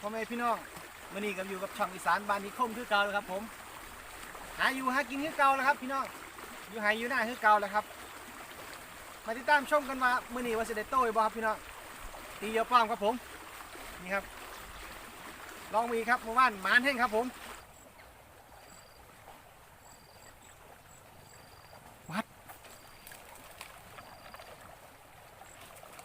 พ่อแม่พี่น้องมื่อนี้ก็อยู่กับช่องอีสานบ้านนิคมคือเก่าแล้วครับผม หาอยู่หากินคือเก่าแล้วครับ พี่น้องอยู่หาอยู่หน้าคือเก่าแล้วครับ มาติดตามชมกันว่ามื่อนี้ว่าจะได้โต้อีกบ่ครับพี่น้องตีเดียวป้อมครับผมนี่ครับ ลองมีครับเมื่อวานหมานแห้งครับผมวัด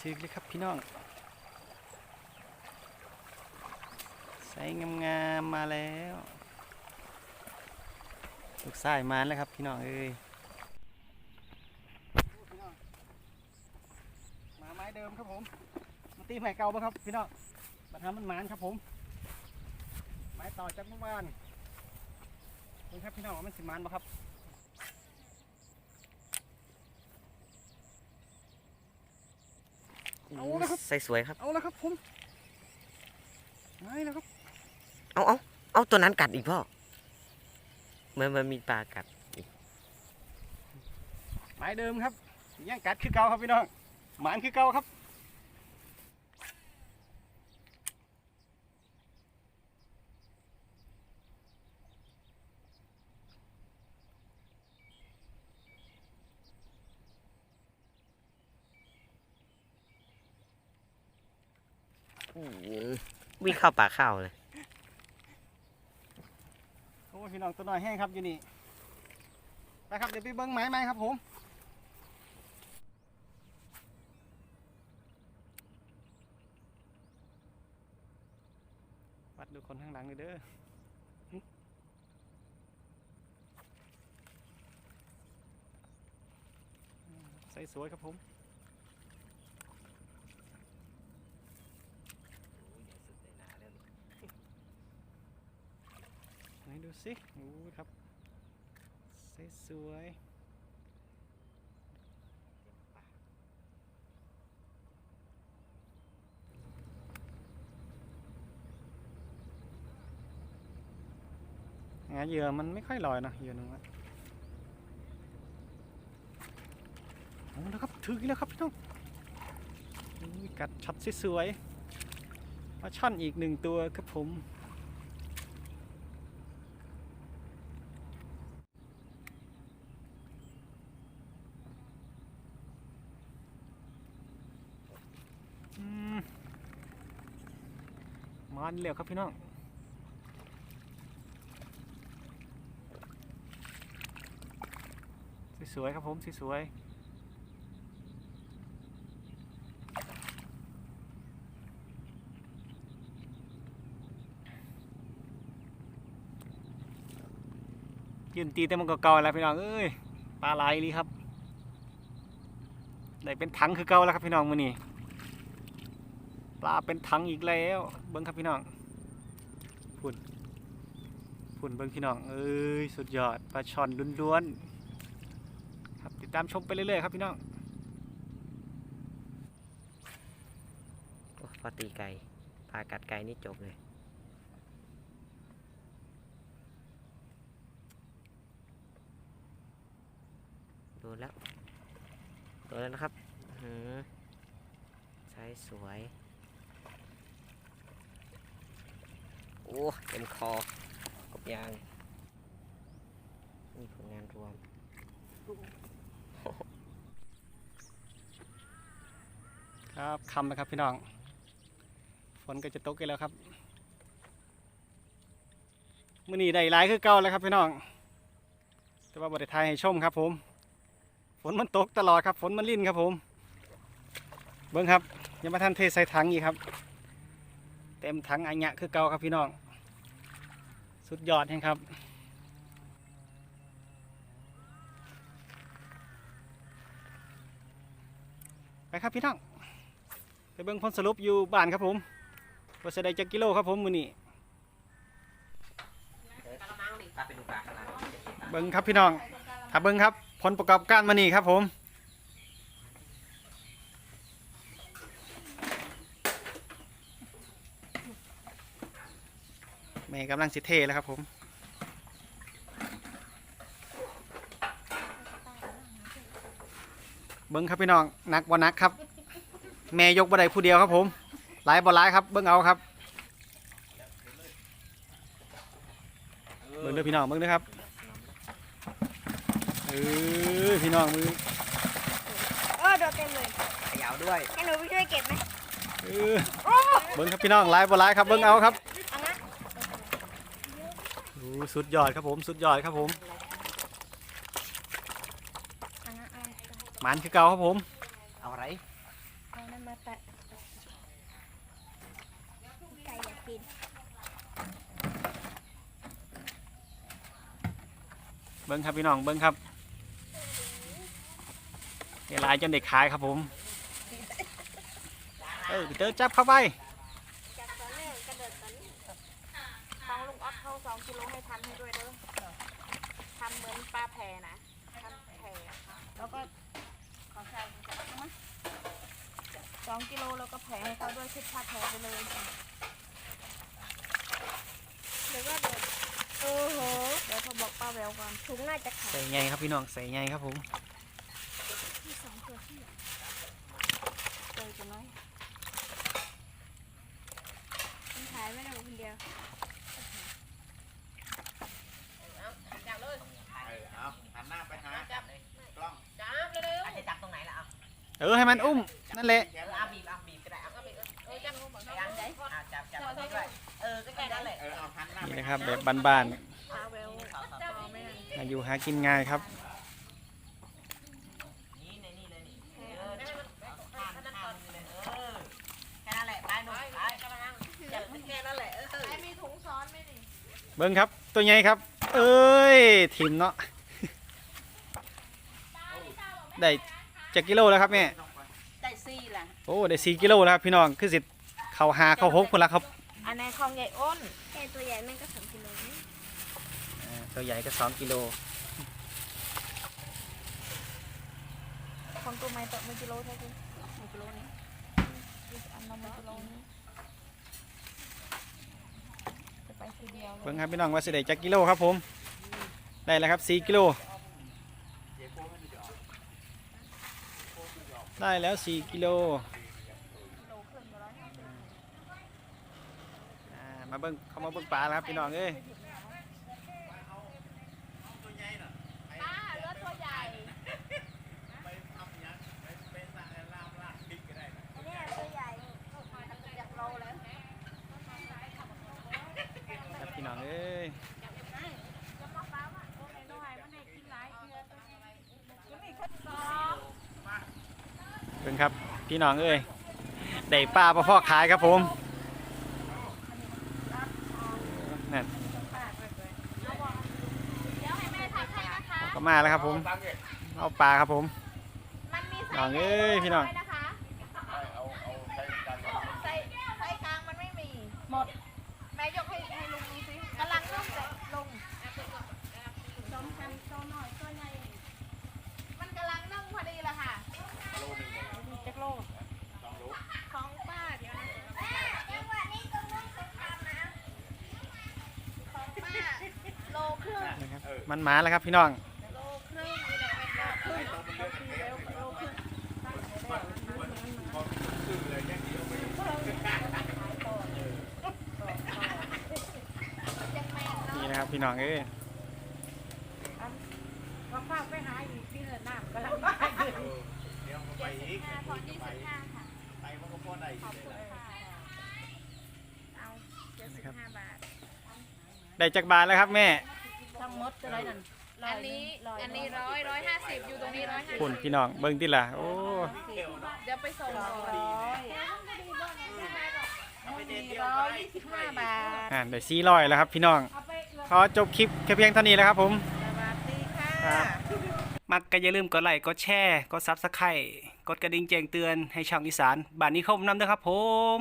ถึกเลยครับพี่น้อง ใส่ งามๆมาแล้วลูกสายมาแล้วครับพี่น้องเอ้ยมาไม้เดิมครับผมมาตีไผ่เก่าบ้างครับพี่น้องมาทำมันหมานครับผม ไม้ต่อจากเมื่อวานนี่ครับพี่น้องว่ามันสิหมานบ่ครับเอาละครับใส่สวยครับ เอาแล้วครับผมไม้แล้วครับ เอาเอาเอาตัวนั้นกัดอีกพ่อมันมันมีปลากัดไม้เดิมครับยังกัดคือเก่าครับพี่น้องหมานคือเก่าครับวิ่งเข้าป่าข้าวเลยโอ้ย พี่น้องตัวน้อยแห้งครับอยู่นี่ไปครับเดี๋ยวไปเบิ้งไม้ไม้ครับผมวัดดูคนข้างหลังหน่อยเด้อใส่สวยครับผม ไหนดูสิโอ้ยครับสวยๆงาเหยื่อมันไม่ค่อยลอยนะเหยื่อหนึงอะโอ้แล้วครับถึงแล้วครับพี่น้องกัดชัดสวยๆปลาช่อนอีกหนึ่งตัวครับผม อื มันเหลวครับพี่น้องสวยๆครับผมสวยๆยืนตีแต่มันก็เก่าแล้วพี่น้องเอ้ยปลาไหลลีครับได้เป็นถังคือเก่าแล้วครับพี่น้องมือนี้ ปลาเป็นถังอีกแล้วเบิ้งครับพี่น้องฝุ่นฝุ่นเบิ้งพี่น้องเอ้ยสุดยอดปลาช่อนล้วนๆครับติดตามชมไปเรื่อยๆครับพี่น้องโอ้พอตีไก่ปลากัดไก่นี่จบเลยโดนแล้วโดนแล้วนะครับใช้สวย โอ้เต็มคอกบยาง นี่ผลงานรวม ครับคำนะครับพี่น้อง ฝนก็จะตกกันแล้วครับมื่อนี้ได้หลายคือเก่าแล้วครับพี่น้อง แต่ว่าบริทยให้ชมครับ ผม ฝนมันตกตลอดครับ ฝนมันลิ่นครับผม เบิ้งครับยังมาทันเทใส่ถังอีกครับ ต็มถังอันเนี้ยคือเก่าครับพี่น้อง สุดยอดแห่งครับไปครับพี่น้องไปเบิ้งผลสรุปอยู่บ้านครับผมว่าจะได้จักกิโลครับผมมือนี้เป็นปลาขนาดเบิ้งครับพี่น้องถ้าเบิ้งครับผลประกอบการมานี่ครับผม แม่กำลังสิเทแล้วครับผมเบิ้งครับพี่น้องหนักบ่หนักครับ แม่ยกบ่ได้ผู้เดียวครับผม หลายบ่หลายครับ เบิ้งเอาครับบิ่งเด้อพี่น้องเบิ่งเด้อครับเออพี่น้องมือเออโดดเต็มเลยขยาวด้วยให้หนูไปช่วยเก็บไหมเออเบิ่งครับพี่น้องหลายบ่หลายครับเบิ่งเอาครับเอานะโอ้ สุดยอดครับผม สุดยอดครับผมเอานะเอาหมันคือเก่าครับผม เอาอะไรเอานั่นมาตัดไก่อยากกินเบิ่งครับพี่น้องเบิ่งครับเวลายจนเด็กขายครับผม เออเจอจับเข้าไป จากตอนนี้กระเดิดตอนนี้ของลุงอ๊อฟเข้า สองกิโลให้ทำให้ด้วยเด้อทำเหมือนปลาแพนะทำแพแล้วก็ของชายของชายเอามาสองกิโลแล้วก็แผให้เขาด้วยคิดค่าแผไปเลยหรือว่าเดี๋ยวโอ้โหเดี๋ยวเขาบอกป้าแววก่อนถุงน่าจะขาดใส่ไงครับพี่น้องใส่ไงครับผมที่สองตัวที่เจอจะน้อยมันขายไม่ได้คนเดียว อาจจะจับตรงไหนล่ะเอา เออให้มันอุ้มนั่นแหละนี่นะครับแบบบ้านๆมาอยู่หากินง่ายครับเบิ้งครับ ตัวใหญ่ครับ เอ้ยทิมเนาะได้ จักกิโลแล้วครับแม่ได้ซี่ล่ะโอ้ได้สี่กิโลแล้วครับพี่น้องคือสิเข้าหาเข้าหกคนละครับอันในคลองใหญ่อ้นแค่ตัวใหญ่แม่งก็สองกิโลนี่อ่าตัวใหญ่ก็สองกิโลของตัวไม้ตัวไม่กิโลเท่ากันไม่กิโลนี้อันนั้นไม่กิโลนี้จะไปทีเดียวเลเบิ้ยงครับพี่น้องว่าสิได้จักกิโลครับผมได้แล้วครับสี่กิโล ได้แล้วสี่กิโลมาเบิ้งเขามาเบิ้งปลาแล้วครับพี่น้องเอ้ย ป้าเลือดตัวใหญ่อันนี้ตัวใหญ่อยากโลแล้ว ครับพี่น้องเอ้ย จะมาป้าว่าตัวน้อยมันให้กินหลายเดือนยังมีคนสอง เบิ้งครับพี่น้องเอ้ยได้ปลาปลาพ่อขายครับผมนั่นเดี๋ยวให้แม่ทำให้นะคะก็มาแล้วครับผม เอาปลาครับผมมันมีน้องเอ้ยพี่น้อง ไซส์นะคะไซส์ไซส์กลางมันไม่มี หมด แม่ยกให้ให้ลุงดูสิกำลังนุ่มแต่ลงสองพันตัวหน่อยตัวใหญ่ มันกำลังนึ่งพอดีเลยค่ะมีจักโลของป้าเดี๋ยวนะจังหวะนี้ตรงนู้นต้องทำนะของป้าโลครึ่ง นะครับมันหมาแล้วครับพี่น้องโลครึ่งนี่แหละเป็นโลครึ่งโลครึ่งแล้วโลครึ่งนี่นะครับพี่น้องเอ้ยก็ฝากไปหาอีกที่เนินน้ำกำลังมาอยู่เจ็ดสิบห้าพอยี่สิบห้าค่ะขอบคุณค่ะเอาเจ็ดสิบห้าบาทได้จักบาทแล้วครับแม่ ทั้งหมดจะได้นั่นอันนี้อันนี้ร้อยร้อยห้าสิบอยู่ตรงนี้ร้อยห้าสิบคุณพี่น้องเบิ้งติล่ะโอ้เดี๋ยวไปส่งร้อยร้อยยี่สิบห้าบาทอ่าได้สี่ร้อยแล้วครับ พี่น้องขอจบคลิปแค่เพียงเท่านี้แล้วครับผม สวัสดีค่ะครับมักก็อย่าลืมกดไลค์กดแชร์กดซับสไครต์กดกระดิ่งแจ้งเตือนให้ช่องอีสานบ้านนี้คมนำด้วยครับผม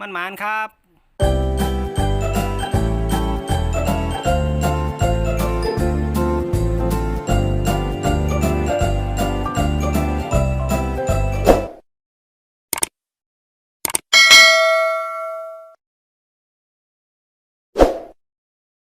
มันหมานครับ